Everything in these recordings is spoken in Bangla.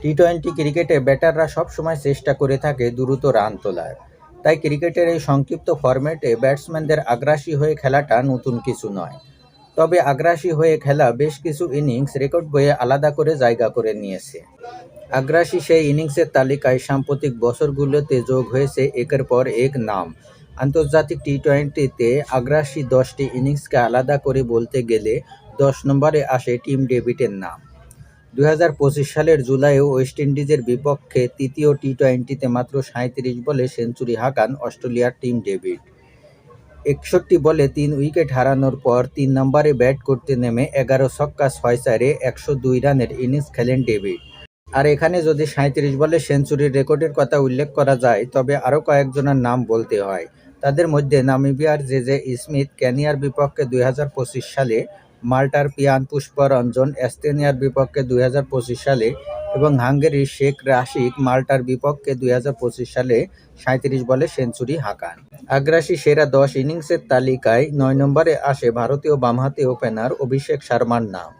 টি টোয়েন্টি ক্রিকেটে ব্যাটাররা সবসময় চেষ্টা করে থাকে দ্রুত রান তোলার। তাই ক্রিকেটের এই সংক্ষিপ্ত ফরম্যাটে ব্যাটসম্যানদের আগ্রাসী হয়ে খেলাটা নতুন কিছু নয়। তবে আগ্রাসী হয়ে খেলা বেশ কিছু ইনিংস রেকর্ড বইয়ে আলাদা করে জায়গা করে নিয়েছে। আগ্রাসী সেই ইনিংসের তালিকায় সাম্প্রতিক বছরগুলোতে যোগ হয়েছে একের পর এক নাম। আন্তর্জাতিক টি টোয়েন্টিতে আগ্রাসী দশটি ইনিংসকে আলাদা করে বলতে গেলে দশ নম্বরে আসে টিম ডেভিডের নাম। দুই হাজার পঁচিশ সালের জুলাইয়ে ওয়েস্ট ইন্ডিজের বিপক্ষে তৃতীয় টি টোয়েন্টিতে মাত্র সাঁত্রিশ বলে সেঞ্চুরি হাঁকান অস্ট্রেলিয়ার টিম ডেভিড। একষট্টি বলে তিন উইকেট হারানোর পর তিন নম্বরে ব্যাট করতে নেমে এগারো ছক্কা ছয় চারে একশো দুই রানের ইনিংস খেলেন ডেভিড। আর এখানে যদি সাঁত্রিশ বলে সেঞ্চুরির রেকর্ডের কথা উল্লেখ করা যায়, তবে আরও কয়েকজনের নাম বলতে হয়। তাদের মধ্যে নামিবিয়ার জে জে স্মিথ, কেনিয়ার বিপক্ষে দুই হাজার পঁচিশ সালে মাল্টার পিয়ান পুষ্পরঞ্জন এস্তেনিয়ার বিপক্ষে দুই হাজার পঁচিশ সালে এবং হাঙ্গেরির শেখ রাশিক মাল্টার বিপক্ষে দুই হাজার পঁচিশ সালে সাঁত্রিশ বলে সেঞ্চুরি হাঁকান। আগ্রাসী সেরা দশ ইনিংসের তালিকায় নয় নম্বরে আসে ভারতীয় বামহাতি ওপেনার অভিষেক শর্মার নাম।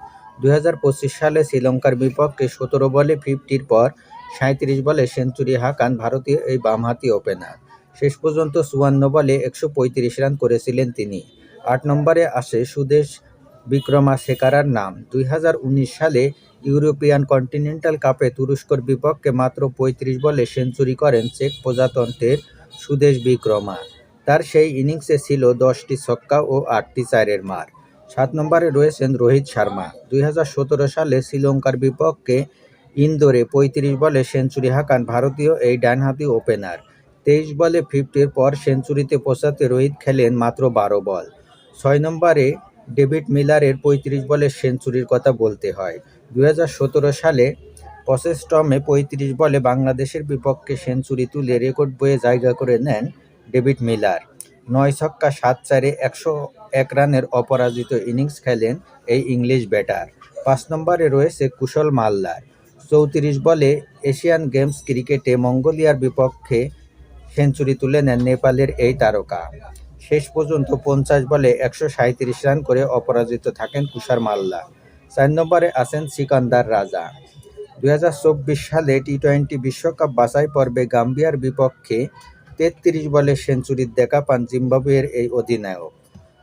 দুই হাজার পঁচিশ সালে শ্রীলঙ্কার বিপক্ষে সতেরো বলে ফিফটির পর সাঁত্রিশ বলে সেঞ্চুরি হাঁকান ভারতীয় এই বামহাতি ওপেনার। শেষ পর্যন্ত চুয়ান্ন বলে একশো পঁয়ত্রিশ রান করেছিলেন তিনি। আট নম্বরে আসে সুদেশ বিক্রমা শেখারার নাম। দুই হাজার উনিশ সালে ইউরোপিয়ান কন্টিনেন্টাল কাপে তুরস্কর বিপক্ষে মাত্র পঁয়ত্রিশ বলে সেঞ্চুরি করেন চেক প্রজাতন্ত্রের সুদেশ বিক্রমা। তার সেই ইনিংসে ছিল দশটি ছক্কা ও আটটি চারের মার। সাত নম্বরে রয়েছেন রোহিত শর্মা। দুই হাজার সতেরো সালে শ্রীলঙ্কার বিপক্ষে ইন্দোরে পঁয়ত্রিশ বলে সেঞ্চুরি হাঁকান ভারতীয় এই ডানহাতি ওপেনার। তেইশ বলে ফিফটির পর সেঞ্চুরিতে পৌঁছাতে রোহিত খেলেন মাত্র বারো বল। ছয় নম্বরে ডেভিড মিলারের পঁয়ত্রিশ বলে সেঞ্চুরির কথা বলতে হয়। দু হাজার সতেরো সালে পসেস্টমে পঁয়ত্রিশ বলে বাংলাদেশের বিপক্ষে সেঞ্চুরি তুলে রেকর্ড বইয়ে জায়গা করে নেন ডেভিড মিলার। নয় ছক্কা সাত চারে একশো এক রানের অপরাজিত ইনিংস খেলেন এই ইংলিশ ব্যাটার। পাঁচ নম্বরে রয়েছে কুশল মাল্লার চৌত্রিশ বলে এশিয়ান গেমস ক্রিকেটে মঙ্গোলিয়ার বিপক্ষে সেঞ্চুরি তুলে নেন নেপালের এই তারকা। শেষ পর্যন্ত পঞ্চাশ বলে একশো সাঁত্রিশ রান করে অপরাজিত থাকেন কুষার মাল্লা। চার নম্বরে আছেন সিকান্দার রাজা। দুই হাজার চব্বিশ সালে টি টোয়েন্টি বিশ্বকাপ বাছাই পর্বে গাম্বিয়ার বিপক্ষে তেত্রিশ বলে সেঞ্চুরির দেখা পান জিম্বাবুয়ের এই অধিনায়ক।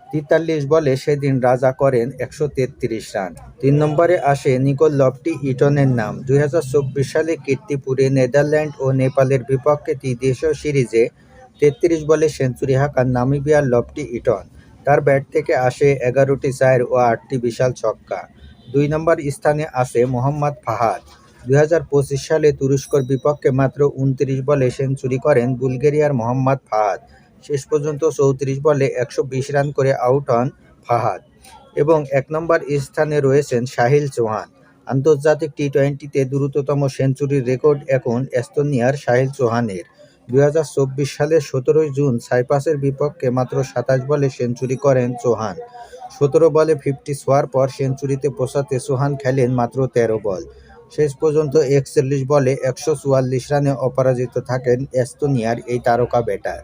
তেতাল্লিশ বলে সেদিন রাজা করেন একশো তেত্রিশ রান। তিন নম্বরে আসে নিকোল লফটি ইটনের নাম। দুই হাজার চব্বিশ সালে কীর্তিপুরে নেদারল্যান্ড ও নেপালের বিপক্ষে ত্রিদেশীয় সিরিজে তেত্রিশ বলে সেঞ্চুরি হাঁকান নামিবিয়ার লফটি ইটন। তার ব্যাট থেকে আসে এগারোটি চার ও আটটি বিশাল ছক্কা। দুই নম্বর স্থানে আসে মোহাম্মদ ফাহাদ। দুই হাজার পঁচিশ সালে তুরস্কর বিপক্ষে মাত্র উনত্রিশ বলে সেঞ্চুরি করেন বুলগেরিয়ার মোহাম্মদ ফাহাদ। শেষ পর্যন্ত চৌত্রিশ বলে একশো বিশ রান করে আউট হন ফাহাদ এবং এক নম্বর স্থানে রয়েছেন সাহিল চৌহান। আন্তর্জাতিক টি টোয়েন্টিতে দ্রুততম সেঞ্চুরির রেকর্ড এখন এস্তোনিয়ার সাহিল চৌহানের। দু হাজার চব্বিশ সালের সতেরোই জুন সাইপাসের বিপক্ষে মাত্র সাতাশ বলে সেঞ্চুরি করেন চৌহান সতেরো বলে ফিফটি ছোঁয়ার পর সেঞ্চুরিতে পোষাতে সোহান খেলেন মাত্র তেরো বল। শেষ পর্যন্ত একচল্লিশ বলে একশো চুয়াল্লিশ রানে অপরাজিত থাকেন এস্তোনিয়ার এই তারকা ব্যাটার।